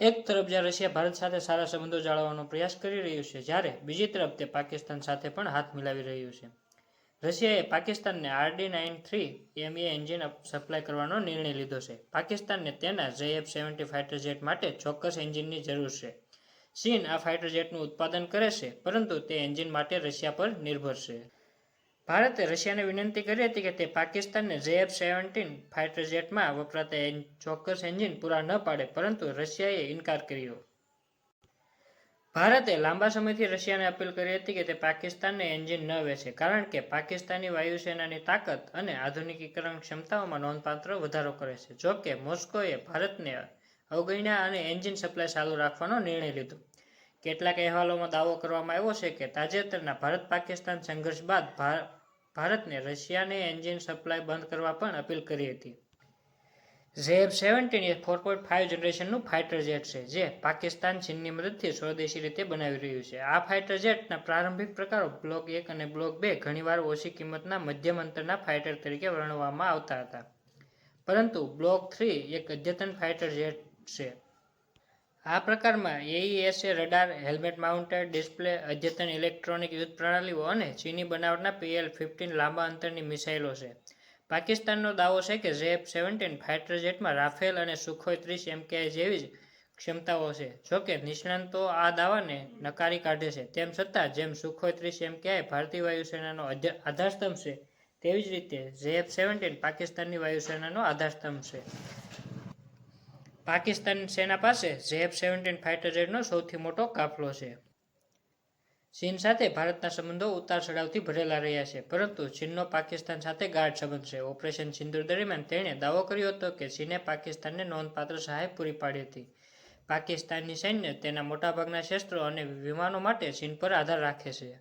એક તરફ જ્યાં રશિયા ભારત સાથે સારા સંબંધો જાળવવાનો પ્રયાસ કરી રહ્યું છે, જ્યારે બીજી તરફ તે પાકિસ્તાન સાથે પણ હાથ મિલાવી રહ્યું છે. રશિયાએ પાકિસ્તાનને RD nine three MA engine supply કરવાનો નિર્ણય લીધો છે. પાકિસ્તાનને તેના જેએફ સેવન્ટી ફાઇટર જેટ માટે ચોક્કસ એન્જિનની જરૂર છે. ચીન આ ફાઇટર જેટનું ઉત્પાદન કરે છે, પરંતુ તે એન્જિન માટે રશિયા પર નિર્ભર છે. ભારતે રશિયાને વિનંતી કરી હતી કે તે પાકિસ્તાનને જેએફ સેવન્ટીન ફાઇટર જેટમાં વપરાતા ચોક્કસ એન્જિન પૂરા ન પાડે, પરંતુ રશિયાએ ઇનકાર કર્યો. ભારતે લાંબા સમયથી રશિયાને અપીલ કરી હતી કે તે પાકિસ્તાનને એન્જિન ન વેચે, કારણ કે પાકિસ્તાની વાયુસેનાની તાકાત અને આધુનિકીકરણ ક્ષમતાઓમાં નોંધપાત્ર વધારો કરે છે. જો કે મોસ્કોએ ભારતને અવગણ્યા અને એન્જિન સપ્લાય ચાલુ રાખવાનો નિર્ણય લીધો. કેટલાક અહેવાલોમાં દાવો કરવામાં આવ્યો છે કે તાજેતરના ભારત પાકિસ્તાન સંઘર્ષ બાદ ભારતને રશિયાને એન્જિન સપ્લાય બંધ કરવા પણ અપીલ કરી હતી. ઝેબ seventeen A four point five જનરેશનનું fighter jet છે, જે પાકિસ્તાન ચીનની મદદથી સ્વદેશી રીતે બનાવી રહ્યું છે. આ ફાઇટર જેટના પ્રારંભિક પ્રકારો બ્લોક એક અને બ્લોક બે ઘણીવાર ઓછી કિંમતના મધ્યમ અંતરના ફાઇટર તરીકે વર્ણવવામાં આવતા હતા. પરંતુ બ્લોક થ્રી એક અદ્યતન ફાઇટર જેટ છે. આ પ્રકારમાં AESA radar helmet mounted display અદ્યતન ઇલેક્ટ્રોનિક યુદ્ધ પ્રણાલીઓ અને ચીની બનાવટના પીએલ ફિફ્ટીન લાંબા અંતરની મિસાઇલો છે. પાકિસ્તાનનો દાવો છે કે ઝેફ સેવન્ટીન ફાઇટર જેટમાં રાફેલ અને સુખોઈ ત્રીસ એમકેઆઈ જેવી જ ક્ષમતાઓ છે. જોકે નિષ્ણાંતો આ દાવાને નકારી કાઢે છે. તેમ છતાં જેમ સુખોઈ ત્રીસ એમકેઆઈ ભારતીય વાયુસેનાનો આધારસ્તંભ છે, તેવી જ રીતે ઝેફ સેવન્ટીન પાકિસ્તાનની વાયુસેનાનો આધારસ્તંભ છે. પાકિસ્તાન સેના પાસે ઝેફ સેવન્ટીન ફાઇટર જેટનો સૌથી મોટો કાફલો છે. ચીન સાથે ભારતના સંબંધો ઉતાર ચઢાવથી ભરેલા રહ્યા છે, પરંતુ ચીનનો પાકિસ્તાન સાથે ગાઢ સંબંધ છે. ઓપરેશન સિંદુર દરમિયાન તેણે દાવો કર્યો હતો કે ચીને પાકિસ્તાનને નોંધપાત્ર સહાય પૂરી પાડી હતી. પાકિસ્તાનની સૈન્ય તેના મોટાભાગના શસ્ત્રો અને વિમાનો માટે ચીન પર આધાર રાખે છે.